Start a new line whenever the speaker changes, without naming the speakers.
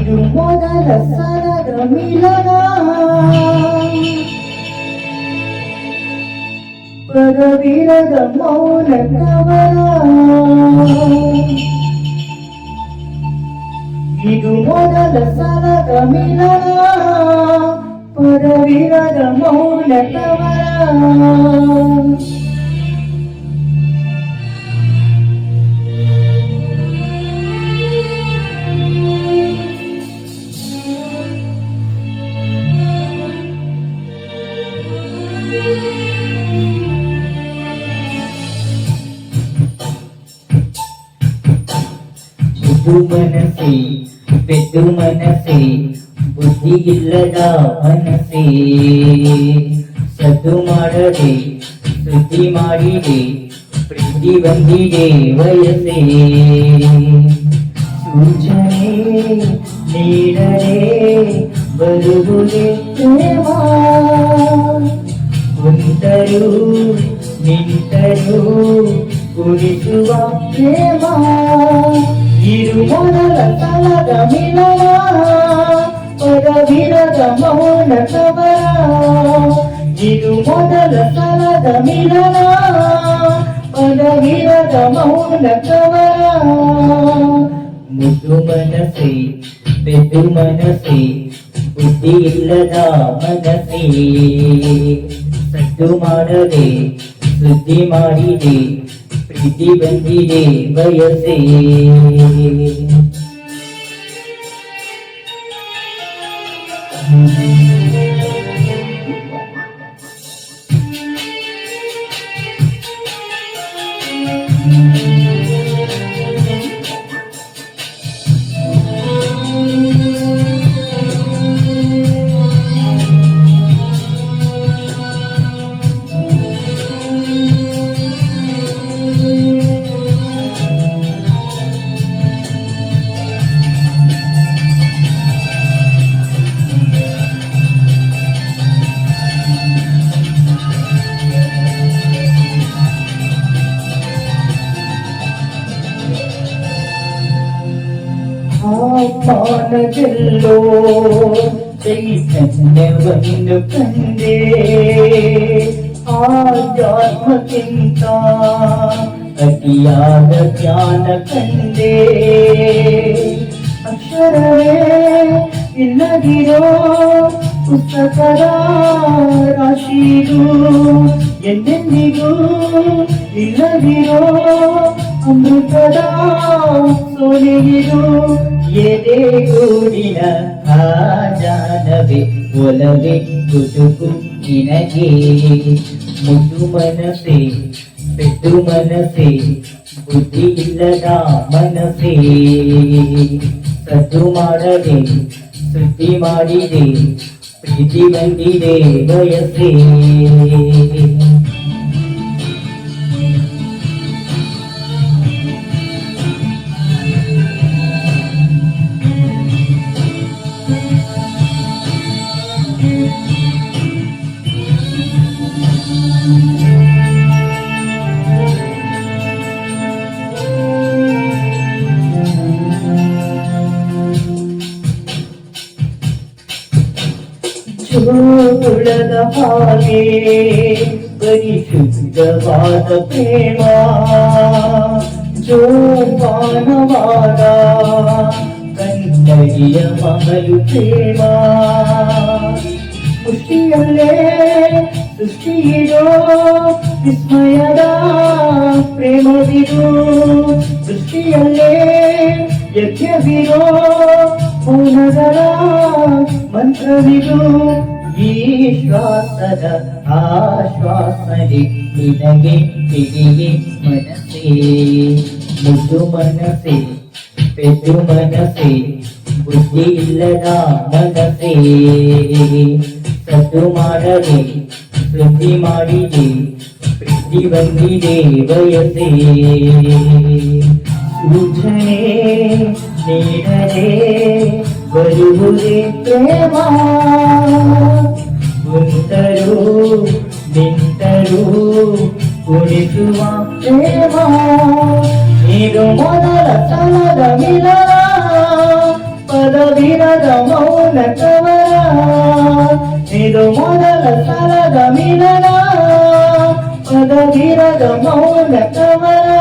తిరుమల సరద మిలనా పరవిరద మౌన కవరా తిరుమల సరద మిలనా పరవిరద మౌన కవరా ಮೌನ
ಮನಸ್ಸೆ ಪೆದ್ದು ಮನಸ್ಸೆ ಬುದ್ಧಿ ಇಲ್ಲದ ಮನಸ್ಸೇ ಸದ್ದು ಮಾಡದೆ ಸುದ್ದಿ ಮಾಡಿದೆ ಪ್ರೀತಿ ಬಂದಿದೆ ವಯಸ್ಸೆ ಸೂಚನೆ ನೀಡದೆ ಬರುವುದೇ ಕುಂತರು ನಿಂತರು ಕುಡಿಸುವ
ಪ್ರೇಮ ಇದು ಮೊದಲ ಸಲದ ಮಿಲನ ಪದವಿರದ ಮೌನ ಕವನ ಇದು ಮೊದಲ ಸಲದ ಮಿಲನ ಪದವಿರದ ಮೌನ ಕವನ
ಮುದ್ದು ಮನಸ್ಸೆ ಬೆದ್ದು ಮನಸ್ಸೆ ಬುದ್ಧಿ ಇಲ್ಲದ ಮನಸ್ಸೇ ಸದ್ದು ಮಾಡದೆ ಸುದ್ದಿ ಮಾಡಿದೆ ಪ್ರೀತಿ ಬಂದಿದೆ ಬಯಸೇ Thank you.
ಆತ್ಮಾನದೆಲ್ಲೋ
ಚೈತನ್ಯವನ್ನು ಕಂಡೆ
ಆಧ್ಯಾತ್ಮಕ್ಕಿಂತ
ಅತಿಯಾದ ಜ್ಞಾನ ಕಂಡೆ
ಅಕ್ಷರವೇ ಇಲ್ಲದಿರೋ ಪುಸ್ತಕದ ರಾಶಿದು ಎಂದೆಂದಿಗೂ ಇಲ್ಲದಿರೋ ಅಮೃತದ ಸೋನೆಗಿದು
ಎದೆಗೂಡಿನ ಆ ಜಾನವೇ ಒಲವೇ ಗುಟುಕು ನಿನಗೆ ಮುದ್ದು ಮನಸೆ ಪೆದ್ದು ಮನಸೆ ಬುದ್ಧಿ ಇಲ್ಲದ ಮನಸೆ ಸದ್ದು ಮಾಡದೆ, ಸುದ್ದಿ ಮಾಡಿದೆ, ಪ್ರೀತಿ ಬಂದಿದೆ ಬಯಸೇ
ಜೋಳದ ಹಾಗೆ ಪರಿಶುದ್ಧವಾದ ಪ್ರೇಮ ಜೋಪಾನವಾದ
ಕನ್ನಡಿಯ ಮಗಳು ಪ್ರೇಮ
ಸೃಷ್ಟಿಯಲ್ಲೇ ಸೃಷ್ಟಿಯಿರೋ ವಿಸ್ಮಯದ ಪ್ರೇಮವಿದು ಸೃಷ್ಟಿಯಲ್ಲೇ ಯಜ್ಞವಿರೋ ಮಂತ್ರವಿದು
ಈ ಶ್ವಾಸದ ಆಶ್ವಾಸನೆ ನಿನಗೆ ತಿಳಿಯೇ ಮನಸ್ಸೇ ಮುದ್ದು ಮನಸ್ಸೇ ಪೆದ್ದು ಮನಸ್ಸೇ ಬುದ್ಧಿ ಇಲ್ಲದ ಮನಸ್ಸೇ ಸದ್ದು ಮಾಡದೆ ಸುದ್ದಿ ಮಾಡಿದೆ ಪ್ರೀತಿ ಬಂದಿದೆ ಬಯಸೇ ಸೂಚನೆ ನೀಡದೆ బరువులేవా
ఉంటారు
వింటారు ఉడితువా దేవా
నీరు మొదల తలద మిలరా పద విరద మౌన కవరా? నీరు మొదల తలద మిలరా పద విరద మౌన కవరా?